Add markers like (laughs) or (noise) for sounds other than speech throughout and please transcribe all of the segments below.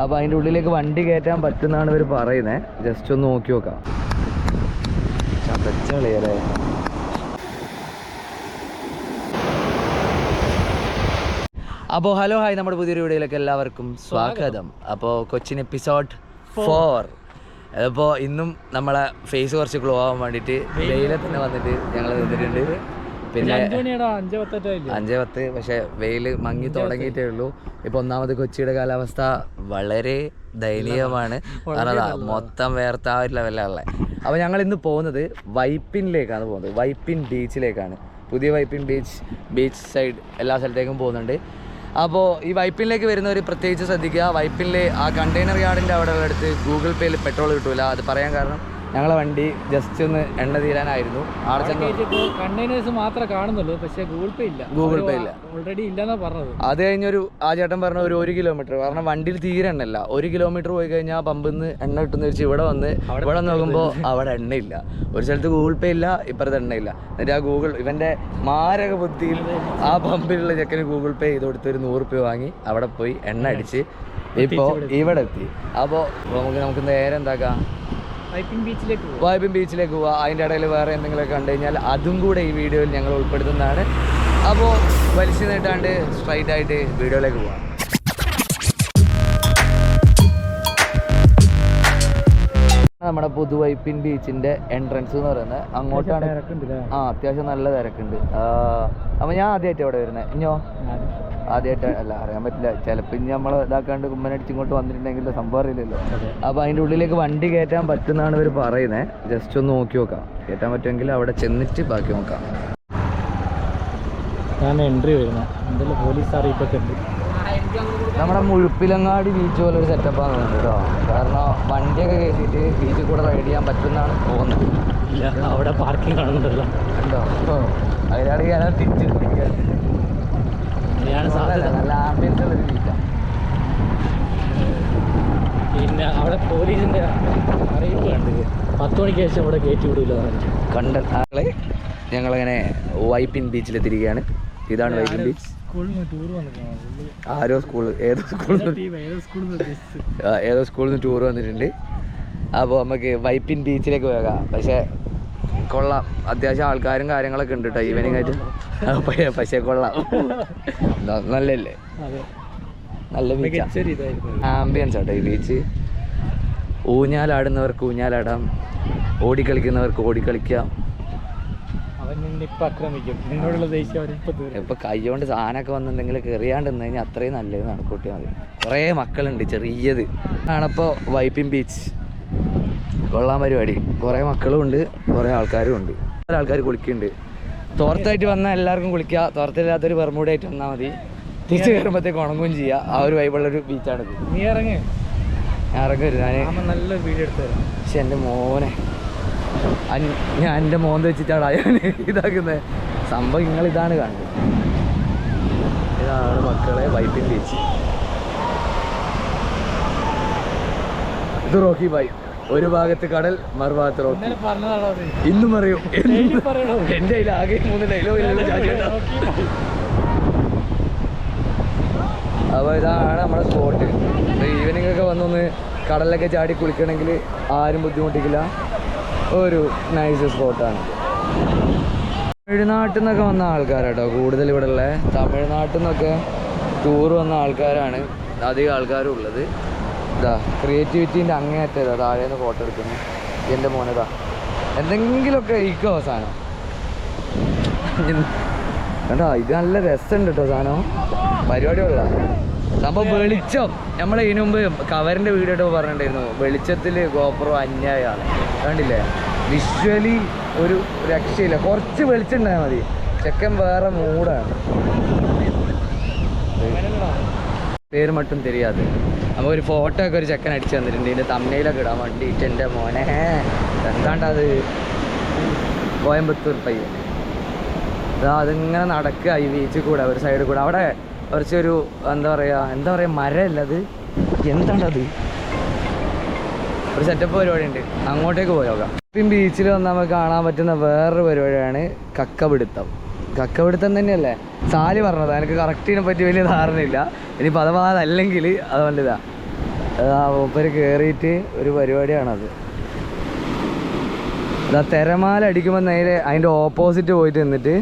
അപ്പോൾ അതിന്റെ ഉള്ളിലേക്ക് വണ്ടി കയറ്റാൻ പറ്റുന്നതാണ് ഇവർ പറയുന്നത് ജസ്റ്റ് ഒന്ന് നോക്കി നോക്കാം. ചതച്ച അപ്പോൾ ഹലോ ഹായ്. നമ്മുടെ പുതിയൊരു വീഡിയോയിലേക്ക് എല്ലാവർക്കും സ്വാഗതം. അപ്പോൾ കൊച്ചിൻ എപ്പിസോഡ് ഫോർ. അപ്പോൾ ഇന്നും നമ്മളെ ഫേസ് കുറച്ച് ഗ്ലോ ആവാൻ വേണ്ടിയിട്ട് വെയിലെ തന്നെ വന്നിട്ട് ഞങ്ങൾ നിന്നിട്ടുണ്ട്. പിന്നെ അഞ്ചേ പത്ത് പക്ഷെ വെയിൽ മങ്ങി തുടങ്ങിയിട്ടേ ഉള്ളൂ. ഇപ്പൊ ഒന്നാമത് കൊച്ചിയുടെ കാലാവസ്ഥ വളരെ ദയനീയമാണ്. കാരണം മൊത്തം വേർത്ത ആ ഒരു ലെവലാണല്ലേ അപ്പോൾ ഞങ്ങൾ ഇന്ന് പോകുന്നത് വൈപ്പിനിലേക്കാണ് പോകുന്നത്. വൈപ്പിൻ ബീച്ചിലേക്കാണ്. പുതിയ വൈപ്പിൻ ബീച്ച് ബീച്ച് സൈഡ് എല്ലാ സ്ഥലത്തേക്കും പോകുന്നുണ്ട്. അപ്പോൾ ഈ വൈപ്പിനിലേക്ക് വരുന്നവർ പ്രത്യേകിച്ച് ശ്രദ്ധിക്കുക. വൈപ്പിനിലെ ആ കണ്ടെയ്നർ യാർഡിന്റെ അവിടെ അടുത്ത് ഗൂഗിൾ പേയിൽ പെട്രോൾ കിട്ടൂല. അത് പറയാൻ കാരണം ഞങ്ങളെ വണ്ടി ജസ്റ്റ് ഒന്ന് എണ്ണ തീരാനായിരുന്നു. ആടെ ചെന്ന് കണ്ടെയ്നേഴ്സ് മാത്രമേ കാണുന്നുള്ളൂ പക്ഷേ ഗൂഗിൾ പേ ഇല്ല. ഗൂഗിൾ പേ ഇല്ല. ഓൾറെഡി ഇല്ലെന്നാ പറഞ്ഞത്. അത് കഴിഞ്ഞൊരു ആ ചേട്ടൻ പറഞ്ഞ ഒരു ഒരു കിലോമീറ്റർ കാരണം വണ്ടിയിൽ തീരെ എണ്ണല്ല ഒരു കിലോമീറ്റർ പോയി കഴിഞ്ഞാൽ പമ്പിൽ നിന്ന് എണ്ണ കിട്ടുന്ന വെച്ച് ഇവിടെ വന്ന് ഇവിടെ നോക്കുമ്പോൾ അവിടെ എണ്ണയില്ല. ഒരു സ്ഥലത്ത് ഗൂഗിൾ പേ ഇല്ല ഇപ്പുറത്ത് എണ്ണയില്ല. എന്നിട്ട് ആ ഗൂഗിൾ ഇവന്റെ മാരക ബുദ്ധിയിൽ ആ പമ്പിലുള്ള ചെക്കന് ഗൂഗിൾ പേ ചെയ്ത് കൊടുത്ത് ഒരു നൂറ് രൂപ വാങ്ങി. അവിടെ പോയി എണ്ണ അടിച്ച് ഇപ്പോ ഇവിടെ എത്തി. അപ്പോൾ നമുക്ക് നമുക്ക് നേരെ എന്താക്കാം? വൈപ്പിംഗ് ബീച്ചിലേക്ക് പോവുക. അതിന്റെ ഇടയിൽ വേറെ എന്തെങ്കിലുമൊക്കെ കണ്ടു കഴിഞ്ഞാൽ അതും കൂടെ ഈ വീഡിയോയിൽ ഞങ്ങൾ ഉൾപ്പെടുത്തുന്നതാണ്. അപ്പോൾ വലിച്ചു നീട്ടാണ്ട് സ്ട്രൈറ്റ് ആയിട്ട് വീഡിയോയിലേക്ക് പോവാം. നമ്മുടെ പുതുവൈപ്പിൻ ബീച്ചിന്റെ എൻട്രൻസ് എന്ന് പറയുന്നത് അങ്ങോട്ടാണ്. ആ അത്യാവശ്യം നല്ല തിരക്കുണ്ട്. അപ്പൊ ഞാൻ ആദ്യമായിട്ട് അവിടെ വരുന്നത്. ഇഞ്ഞോ? ആദ്യമായിട്ട് അല്ല അറിയാൻ പറ്റില്ല. ചിലപ്പോൾ ഇനി നമ്മൾ ഇതാക്കാണ്ട് കുമ്മനടിച്ച് ഇങ്ങോട്ട് വന്നിട്ടുണ്ടെങ്കിൽ സംഭവം അറിയില്ലല്ലോ. അപ്പോൾ അതിന്റെ ഉള്ളിലേക്ക് വണ്ടി കയറ്റാൻ പറ്റുന്നതാണ് ഇവർ പറയുന്നത് ജസ്റ്റ് ഒന്ന് നോക്കി നോക്കാം. കയറ്റാൻ പറ്റുമെങ്കിൽ അവിടെ ചെന്നിട്ട് ബാക്കി നോക്കാം. ഞാൻ എൻട്രി വരുന്നത് എന്തെങ്കിലും പോലീസ് അറിയിപ്പൊക്കെ ഉണ്ട്. നമ്മുടെ മുഴുപ്പിലങ്ങാടി ബീച്ച് പോലെ ഒരു സെറ്റപ്പാണ് തോന്നുന്നത് കേട്ടോ. കാരണം വണ്ടിയൊക്കെ കയറ്റിയിട്ട് ബീച്ചിൽ കൂടെ റൈഡ് ചെയ്യാൻ പറ്റുന്നതാണ് തോന്നുന്നത്. ഇല്ല അവിടെ പാർക്കിംഗ് കാണുന്നുണ്ടല്ലോ ഉണ്ടോ? അതിനാണെങ്കിൽ ഞാൻ തിരിച്ച് ഞാൻ സാധ്യത. നല്ല ആംബിയൻസ് ഉള്ളൊരു ബീച്ചാണ് പിന്നെ അവിടെ പോലീസിന്റെ അറിയിപ്പ് കണ്ടത് പത്ത് മണിക്ക് ശേഷം അവിടെ കയറ്റി വിടില്ല കണ്ട ആളെ ഞങ്ങളങ്ങനെ വൈപ്പിൻ ബീച്ചിൽ ബീച്ചിലെത്തിരിക്കുകയാണ് ഇതാണ് വൈപ്പിൻ ബീച്ച്. ആരോ സ്കൂൾ ഏതോ സ്കൂളിൽ ഏതോ സ്കൂളിൽ നിന്ന് ടൂർ വന്നിട്ടുണ്ട്. അപ്പോൾ നമുക്ക് വൈപ്പിൻ ബീച്ചിലേക്ക് പോകാം പക്ഷേ കൊള്ളാം. അത്യാവശ്യം ആൾക്കാരും കാര്യങ്ങളൊക്കെ ഉണ്ട് കേട്ടോ ഈവനിങ് ആയിട്ട്. പക്ഷേ കൊള്ളാം. നല്ലല്ലേ നല്ല ബീച്ച് ആംബിയൻസ് ആട്ടോ ഈ ബീച്ച് ഊഞ്ഞാലാടുന്നവർക്ക് ഊഞ്ഞാലാടാം. ഓടിക്കളിക്കുന്നവർക്ക് ഓടിക്കളിക്കാം. ഇപ്പൊ കൈകൊണ്ട് സാധനമൊക്കെ വന്ന് എന്തെങ്കിലും കയറിയാണ്ട് നിന്ന് കഴിഞ്ഞാൽ അത്രയും നല്ലത് നടക്കൂട്ടിയാൽ മതി. കുറേ മക്കളുണ്ട് ചെറിയത്. ആണപ്പോൾ വൈപ്പിൻ ബീച്ച്. കൊള്ളാൻ പരിപാടി. കുറേ മക്കളും ഉണ്ട് കുറേ ആൾക്കാരും ഉണ്ട്. ആൾക്കാർ കുളിക്കുന്നുണ്ട് തോർത്തായിട്ട് വന്നാൽ എല്ലാവർക്കും കുളിക്കുക തോർത്തില്ലാത്തൊരു പെർമൂടായിട്ട് വന്നാൽ മതി. തിരിച്ചു കയറുമ്പോഴത്തേക്ക് ഉണങ്ങുകയും ചെയ്യുക ആ ഒരു വൈബുള്ളൊരു ബീച്ചാണിത് നീ ഇറങ്ങ്. ഇറങ്ങരു ഞാൻ നല്ലൊരു വീഡിയോ എടുത്തു തരാം. പക്ഷെ എന്റെ മോനെ. ഞാൻ എന്റെ മോൻ വെച്ചിട്ടാണ് ഞാൻ ഇതാക്കുന്നത് സംഭവം നിങ്ങൾ ഇതാണ് കാണുന്നത് ഇതാണ് മക്കളെ വൈപ്പിൻ ബീച്ച് ഇത് റോക്കി ബൈ ഒരു ഭാഗത്ത് കടൽ മറുഭാഗത്ത് അത്? ഇന്നും അറിയോ എന്റെ കയ്യിൽ ആകെ മൂന്ന് ഡയലോഗിലുള്ള അപ്പോൾ ഇതാണ് നമ്മുടെ സ്പോട്ട് ഈവനിങ് ഒക്കെ വന്നൊന്ന് കടലിലൊക്കെ ചാടി കുളിക്കണമെങ്കിൽ ആരും ബുദ്ധിമുട്ടിക്കില്ല. ഒരു നൈസ് സ്പോട്ടാണ് തമിഴ്നാട്ടിൽ നിന്നൊക്കെ വന്ന ആൾക്കാരാട്ടോ കൂടുതൽ ഇവിടെ ഉള്ളത് തമിഴ്നാട്ടിൽ നിന്നൊക്കെ ടൂർ വന്ന ആൾക്കാരാണ് അധികം ആൾക്കാരും ഉള്ളത്. ഇതാ ക്രിയേറ്റിവിറ്റീന്റെ അങ്ങേയറ്റം ഇതാ താഴെ നിന്ന് ഫോട്ടോ എടുക്കുന്നു. എന്റെ മോനതാ എന്തെങ്കിലുമൊക്കെ ഇരിക്കും അവസാനം കണ്ടോ ഇത് നല്ല രസമുണ്ട് കേട്ടോ സാധനം. പരിപാടിയുള്ള സംഭവം വെളിച്ചം. നമ്മൾ ഇതിനു മുമ്പ് കവറിന്റെ വീഡിയോ ഇട്ട് പറഞ്ഞിട്ടുണ്ടായിരുന്നു വെളിച്ചത്തിൽ ഗോപ്രോ അന്യായാണ്. കണ്ടില്ലേ? വിഷ്വലി ഒരു രക്ഷയില്ല. കുറച്ച് വെളിച്ചം ഉണ്ടായാൽ മതി. ചെക്കൻ വേറെ മൂടാണ് പേര് മട്ടും തെരിയാതെ. അപ്പോൾ ഒരു ഫോട്ടോ ഒക്കെ ഒരു ചെക്കൻ അടിച്ചു തന്നിട്ടുണ്ട്. ഇതിന്റെ തമ്മയിലൊക്കെ ഇടാൻ വേണ്ടിയിട്ട് എന്റെ മോനെ. എന്താണ്ടത്? കോയമ്പത്തൂർ പയ്യൻ. അതാ അതിങ്ങനെ നടക്കുക ഈ ബീച്ചിൽ കൂടെ ഒരു സൈഡിൽ കൂടെ. അവിടെ കുറച്ചൊരു എന്താ പറയുക എന്താ പറയുക മരമല്ല അത്? എന്താണ്ടത്? ഒരു സെറ്റപ്പ് പരിപാടി ഉണ്ട് അങ്ങോട്ടേക്ക് പോയോക്കാം ഇപ്പം ബീച്ചിൽ വന്നാൽ നമുക്ക് കാണാൻ പറ്റുന്ന വേറൊരു പരിപാടിയാണ് കക്കപിടുത്തം. കക്കപിടുത്തം തന്നെയല്ലേ? സാലി പറഞ്ഞത്. എനിക്ക് കറക്റ്റിനെ പറ്റി വലിയ ധാരണയില്ല. ഇനിയിപ്പോൾ അഥവാ അതല്ലെങ്കിൽ അത് ആ മൂപ്പര് കയറിയിട്ട് ഒരു പരിപാടിയാണത്. ഇതാ തിരമാല അടിക്കുമ്പോൾ നേരെ അതിന്റെ ഓപ്പോസിറ്റ് പോയിട്ട് നിന്നിട്ട്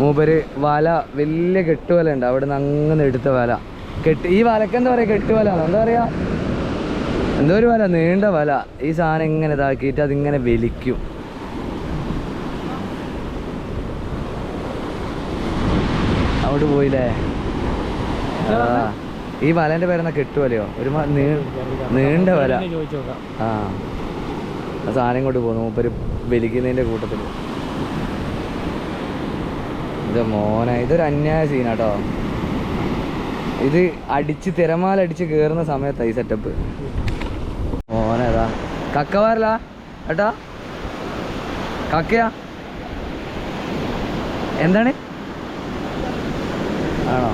മൂപ്പര് വല വലിയ കെട്ടുവല ഉണ്ട് അവിടെ നിന്ന് അങ്ങനെ എടുത്ത വല. കെട്ട് ഈ വലക്ക് എന്താ പറയുക കെട്ടുവല എന്താ പറയുക എന്തോ ഒരു വല നീണ്ട വല. ഈ സാധനം ഇങ്ങനെ ഇതാക്കിയിട്ട് അതിങ്ങനെ വലിക്കും. അവിടെ പോയില്ലേ? ഈ വലന്റെ പേരെന്നാ കിട്ടുമല്ലോ ഒരു നീണ്ട വല. ആ. സാധനം കൊണ്ട് പോകുന്നു മൂപ്പര് വലിക്കുന്നതിന്റെ കൂട്ടത്തിൽ ഇത് മോനെ ഇതൊരു അന്യായ സീനാട്ടോ ഇത് അടിച്ച് തിരമാല അടിച്ച് സമയത്താ ഈ സെറ്റപ്പ് മോനേതാ ഏതാ കക്ക വാരല ഏട്ടാ? കക്കയാ? എന്താണ്? ആണോ?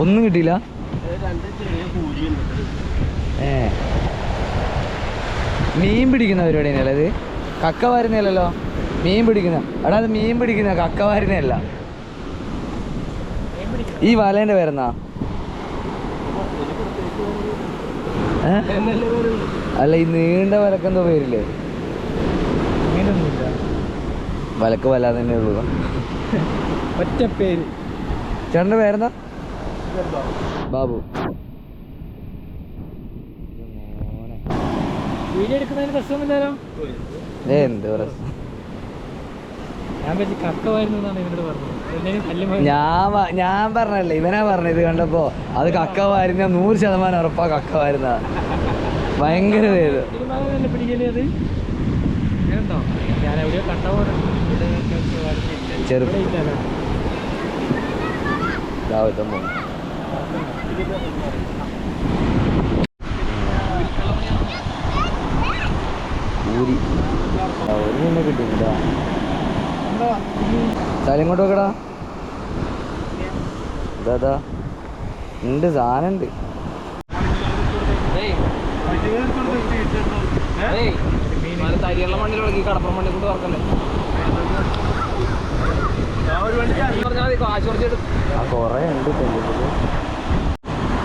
ഒന്നും കിട്ടിയില്ല? ഏ. മീൻ പിടിക്കുന്ന പരിപാടി അത് കക്ക വാരുന്നല്ലോ മീൻ പിടിക്കുന്ന. എടാ അത് മീൻ പിടിക്കുന്ന കക്ക വാരുന്നല്ല ഈ വലേന്റെ പേരെന്നാ അല്ല ഈ നീണ്ട വലക്കെന്തോ പേരില്ലേ? വലക്ക് വല്ലാതെ തന്നെ ഉള്ളൂ. (laughs) ഒറ്റ പേര് ചേട്ടന്റെ പേരെന്താ? ബാബു. വീഡിയോ എടുക്കുന്നതിന് പ്രശ്നമൊന്നുമില്ലല്ലോ? ഏ എന്ത് പ്രശ്നം. ഞാൻ എന്നാണ് പറഞ്ഞത്. ഞാൻ ഞാൻ പറഞ്ഞല്ലേ ഇവനാ പറഞ്ഞത് ഇത് കണ്ടപ്പോ. അത് കക്ക വാരുന്ന നൂറ് ശതമാനം ഉറപ്പാ കക്ക വാരുന്ന ഭയങ്കര പേര് തീരുമാനമല്ലേ അത്? അങ്ങനെയുണ്ടോ ഞാൻ എവിടെയോ കണ്ട പോലെ ഇവിടെ വരച്ചില്ല. ചെറു- ഇവിടെ ഇല്ലല്ലോ. രാവിലത്തെ പോകും ആ, ഒരു മീനെ കിട്ടിയില്ല സ്ഥലം ഇങ്ങോട്ട് നോക്കടാ ഇതാ ഉണ്ട് സാധനം ഉണ്ട് തരിയുള്ള മണ്ണിലുള്ള ഈ കടപ്പുറം മണ്ണിൽ കൊണ്ട് വർക്കല്ലേ കാശ് കുറച്ച് എടുക്കും ആ കുറേ ഉണ്ട് പെൺകുട്ടികൾ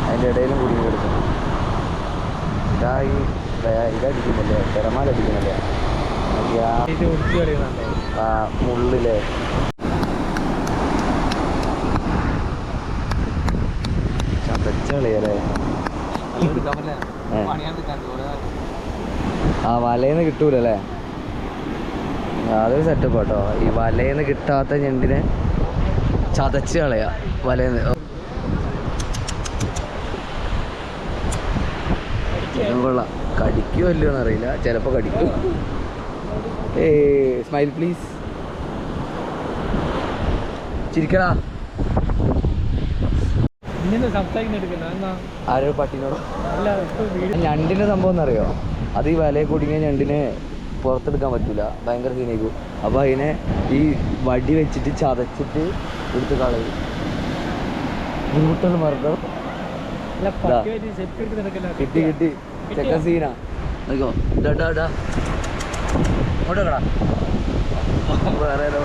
അതിന്റെ ഇടയിലും കുടുങ്ങി കിടക്കുന്നു ഇതായി ഇതടിക്കുന്നില്ലേ തിരമാല അടിക്കുന്നില്ലേ മറ്റേ ആ മുള്ളിലെ ചതച്ചളിയല്ലേ ആ വലയിന്ന് കിട്ടൂലല്ലേ? അതൊരു സെറ്റപ്പ് കേട്ടോ ഈ വലയിന്ന് കിട്ടാത്ത ഞണ്ടിനെ ചതച്ച് കളയാ. വലയിന്ന്. നിന്ന് കൊള്ളാം. കടിക്കുമോ ഇല്ലയോ എന്നറിയില്ല. ചിലപ്പോൾ കടിക്കും. ഏ സ്മൈൽ പ്ലീസ് ചിരിക്കടാ. ആരോ പട്ടിനോടോ? ഞണ്ടിന്റെ സംഭവം എന്നറിയോ? അത് ഈ വലയെ കുടുങ്ങിയ ഞണ്ടിനെ പുറത്തെടുക്കാൻ പറ്റില്ല ഭയങ്കര സീനേക്കും അപ്പൊ അതിനെ ഈ വടി വെച്ചിട്ട് ചതച്ചിട്ട് എടുത്ത് കളയും. ബ്രൂട്ടൽ മർദ്ദം. കിട്ടി കിട്ടി. ചെക്ക സീനാ നോക്കോ ഡാ ഡാ ഡാ വേറെ വേറെ ഏതാ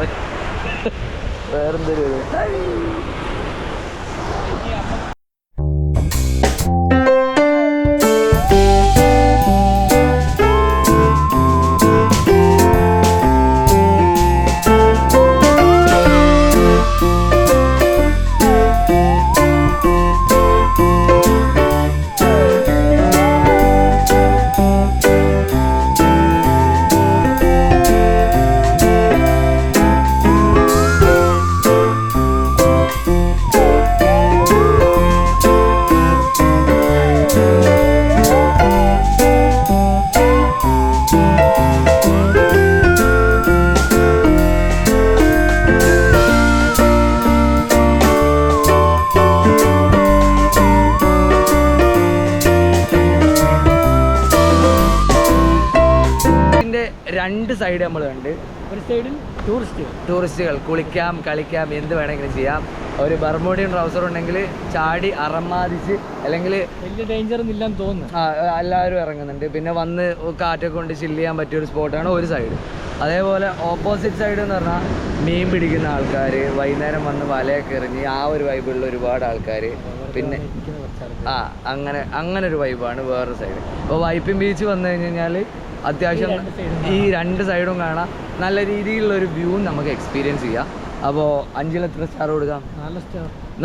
രണ്ട് സൈഡ് നമ്മൾ കണ്ട്. ഒരു സൈഡിൽ ടൂറിസ്റ്റ് ടൂറിസ്റ്റുകൾ കുളിക്കാം കളിക്കാം എന്ത് വേണമെങ്കിലും ചെയ്യാം. ഒരു ബർമോഡിയും ട്രൗസർ ഉണ്ടെങ്കിൽ ചാടി അറമാതിച്ച് അല്ലെങ്കിൽ വലിയ ഡേഞ്ചർ ഇല്ലാന്ന് തോന്നുന്നു. ആ, എല്ലാവരും ഇറങ്ങുന്നുണ്ട്. പിന്നെ വന്ന് കാറ്റൊക്കെ കൊണ്ട് ചില്ല് ചെയ്യാൻ പറ്റിയ ഒരു സ്പോട്ടാണ് ഒരു സൈഡ് അതേപോലെ ഓപ്പോസിറ്റ് സൈഡ് എന്ന് പറഞ്ഞാൽ മീൻ പിടിക്കുന്ന ആൾക്കാർ വൈകുന്നേരം വന്ന് വലയൊക്കെ എറിഞ്ഞ് ആ ഒരു വൈബുള്ള ഒരുപാട് ആൾക്കാർ പിന്നെ. ആ അങ്ങനെ അങ്ങനെ ഒരു വൈബാണ് വേറൊരു സൈഡ് അപ്പോൾ വൈപ്പിൻ ബീച്ച് വന്നു കഴിഞ്ഞ് കഴിഞ്ഞാൽ അത്യാവശ്യം ഈ രണ്ട് സൈഡും കാണാം. നല്ല രീതിയിലുള്ള ഒരു വ്യൂ നമുക്ക് എക്സ്പീരിയൻസ് ചെയ്യാം. അപ്പോൾ അഞ്ചിൽ എത്ര സ്റ്റാർ കൊടുക്കാം?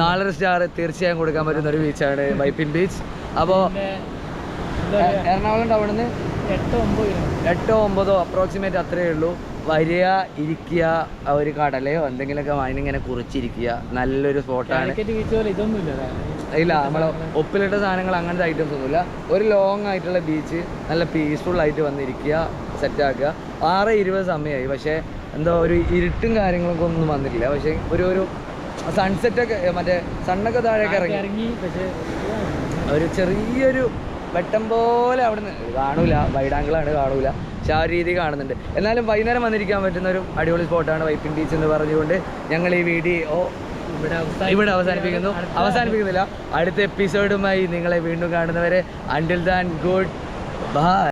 നാലര സ്റ്റാർ തീർച്ചയായും കൊടുക്കാൻ പറ്റുന്ന ഒരു ബീച്ചാണ് വൈപ്പിൻ ബീച്ച് അപ്പോൾ എറണാകുളം ടൗണിൽ നിന്ന് എട്ട് ഒമ്പതോ അപ്രോക്സിമേറ്റ് അത്രയേ ഉള്ളൂ. വരിക ഇരിക്കുക ഒരു കടലയോ എന്തെങ്കിലുമൊക്കെ വാങ്ങിങ്ങനെ കുറിച്ചിരിക്കുക. നല്ലൊരു സ്പോട്ടാണ് ഇല്ല നമ്മളെ ഒപ്പിലിട്ട സാധനങ്ങൾ അങ്ങനത്തെ ഐറ്റംസ് ഒന്നുമില്ല. ഒരു ലോങ് ആയിട്ടുള്ള ബീച്ച് നല്ല പീസ്ഫുൾ ആയിട്ട് വന്നിരിക്കുക സെറ്റാക്കുക ആറ് ഇരുപത് സമയമായി. പക്ഷേ എന്തോ ഒരു ഇരുട്ടും കാര്യങ്ങളൊക്കെ ഒന്നും വന്നിട്ടില്ല. പക്ഷേ ഒരു ഒരു സൺസെറ്റ് ഒക്കെ മറ്റേ സണ്ണൊക്കെ താഴെയൊക്കെ ഇറങ്ങി. ഒരു ചെറിയൊരു വെട്ടം പോലെ അവിടുന്ന് കാണൂല വൈഡാങ്കിളാണ് കാണൂല. പക്ഷെ ആ രീതി കാണുന്നുണ്ട്. എന്നാലും വൈകുന്നേരം വന്നിരിക്കാൻ പറ്റുന്ന ഒരു അടിപൊളി സ്പോട്ടാണ് വൈപ്പിൻ ബീച്ച് എന്ന് പറഞ്ഞുകൊണ്ട് ഞങ്ങൾ ഈ വീഡിയോ ഇവിടെ ഇവിടെ അവസാനിപ്പിക്കുന്നു. അവസാനിപ്പിക്കുന്നില്ല. അടുത്ത എപ്പിസോഡുമായി നിങ്ങളെ വീണ്ടും കാണുന്നവരെ അണ്ടിൽ ദാൻ ഗുഡ് ബൈ